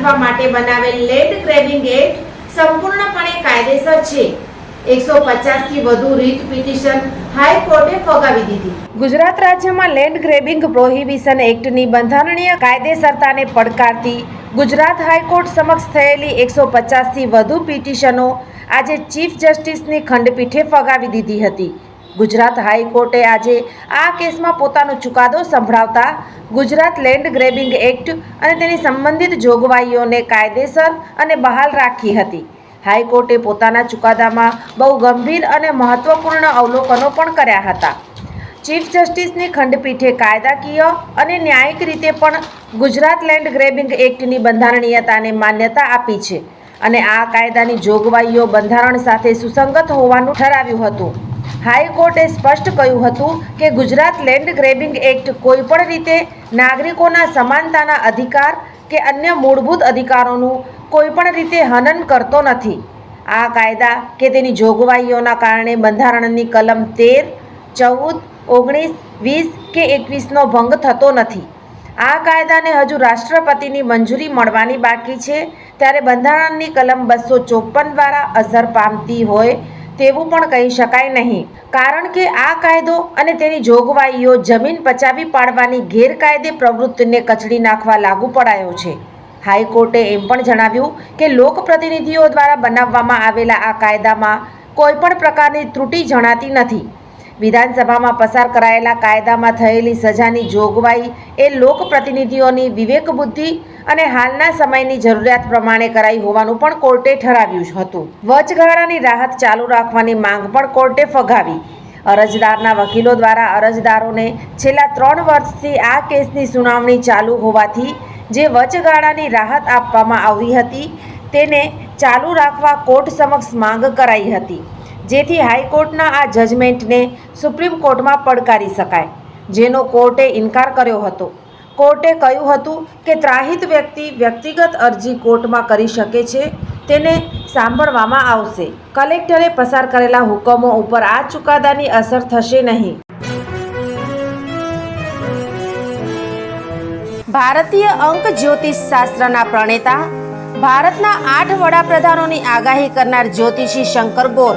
નાથવા માટે બનાવેલ લેન્ડ ગ્રેબિંગ એક્ટ સંપૂર્ણપણે કાયદેસર છે. એકસો પચાસથી વધુ રીટ પિટિશન હાઈકોર્ટે ફગાવી દીધી. ગુજરાત રાજ્યમાં લેન્ડ ગ્રેબિંગ પ્રોહિબિશન એક્ટની બંધારણીય કાયદેસરતાને પડકારતી ગુજરાત હાઈકોર્ટ સમક્ષ થયેલી એકસો પચાસથી વધુ પિટિશનો આજે ચીફ જસ્ટિસની ખંડપીઠે ફગાવી દીધી હતી. ગુજરાત હાઈકોર્ટે આજે આ કેસમાં પોતાનો ચુકાદો સંભળાવતા ગુજરાત લેન્ડ ગ્રેબિંગ એક્ટ અને તેની સંબંધિત જોગવાઈઓને કાયદેસર અને બહાલ રાખી હતી. હાઈકોર્ટે પોતાના ચુકાદામાં બહુ ગંભીર અને મહત્વપૂર્ણ અવલોકનો પણ કર્યા હતા. ચીફ જસ્ટિસની ખંડપીઠે કાયદાકીય અને ન્યાયિક રીતે પણ ગુજરાત લેન્ડ ગ્રેબિંગ એક્ટની બંધારણીયતાને માન્યતા આપી છે અને આ કાયદાની જોગવાઈઓ બંધારણ સાથે સુસંગત હોવાનું ઠરાવ્યું હતું. હાઈકોર્ટે સ્પષ્ટ કહ્યું હતું કે ગુજરાત લેન્ડ ગ્રેબિંગ એક્ટ કોઈપણ રીતે નાગરિકોના સમાનતાના અધિકાર કે અન્ય મૂળભૂત અધિકારોનું કોઈપણ રીતે હનન કરતો નથી. આ કાયદા કે તેની જોગવાઈઓના કારણે બંધારણની કલમ તેર, ચૌદ, ઓગણીસ, વીસ કે એકવીસનો ભંગ થતો નથી. આ કાયદાને હજુ રાષ્ટ્રપતિની મંજૂરી મળવાની બાકી છે. ત્યારે બંધારણની કલમ બસો ચોપન દ્વારા અસર પામતી હોય તેવું પણ કહી શકાય નહીં. કારણ કે આ કાયદો અને તેની જોગવાઈઓ જમીન પચાવી પાડવાની ગેરકાયદે પ્રવૃત્તિને કચડી નાખવા લાગુ પડાયો છે. હાઈકોર્ટે એમ પણ જણાવ્યું કે લોકપ્રતિનિધિઓ દ્વારા બનાવવામાં આવેલા આ કાયદામાં કોઈપણ પ્રકારની ત્રુટિ જણાતી નથી. વિધાનસભામાં પસાર કરાયેલા કાયદામાં થયેલી સજાની જોગવાઈ એ લોકપ્રતિનિધિઓની વિવેક બુદ્ધિ અને હાલના સમયની જરૂરિયાત પ્રમાણે કરાઈ હોવાનું પણ કોર્ટે ઠરાવ્યું હતું. વચગાળાની રાહત ચાલુ રાખવાની માંગ પણ કોર્ટે ફગાવી. અરજદારના વકીલો દ્વારા અરજદારોને છેલ્લા ત્રણ વર્ષથી આ કેસની સુનાવણી ચાલુ હોવાથી જે વચગાળાની રાહત આપવામાં આવી હતી તેને ચાલુ રાખવા કોર્ટ સમક્ષ માંગ કરાઈ હતી. જેથી હાઈકોર્ટના આ જજમેન્ટને સુપ્રીમ કોર્ટમાં પડકારી શકાય, જેનો કોર્ટે ઇનકાર કર્યો હતો. કોર્ટે કહ્યું હતું કે ત્રાહિત વ્યક્તિ વ્યક્તિગત અરજી કોર્ટમાં કરી શકે છે, તેને સાંભળવામાં આવશે. કલેક્ટરે પસાર કરેલા હુકમો ઉપર આ ચુકાદાની અસર થશે નહીં. ભારતીય અંક જ્યોતિષ શાસ્ત્રના પ્રણેતા, ભારતના આઠ વડાપ્રધાનોની આગાહી કરનાર જ્યોતિષી શંકર ગોર